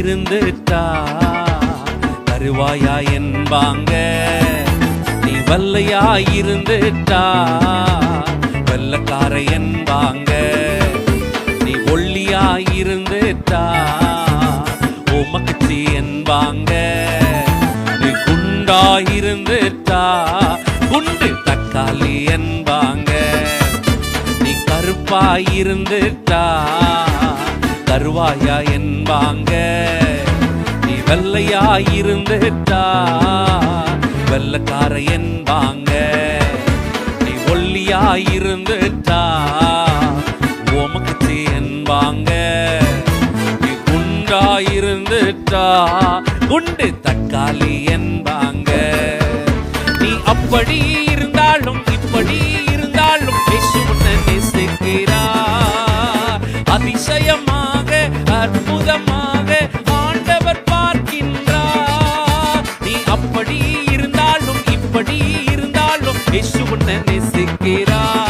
இருந்துட்டா கருவாயா என்பாங்க. நீ வல்லையா இருந்துட்டா வெள்ளக்கார என்பாங்க. நீ ஒல்லியா இருந்துட்டா உமக்குச்சி என்பாங்க. நீ குண்டா இருந்துட்டா குண்டு தக்காளி என்பாங்க. நீ கருப்பா இருந்துட்டா தருவாயா என்பாங்க. நீ வெள்ளையா இருந்துட்டா வெள்ளக்கார என்பாங்க. நீ ஒல்லியா இருந்துட்டா உமக்கு என்பாங்க. நீ குண்டா இருந்துட்டா குண்டு தக்காளி நிசிக்கிறார்.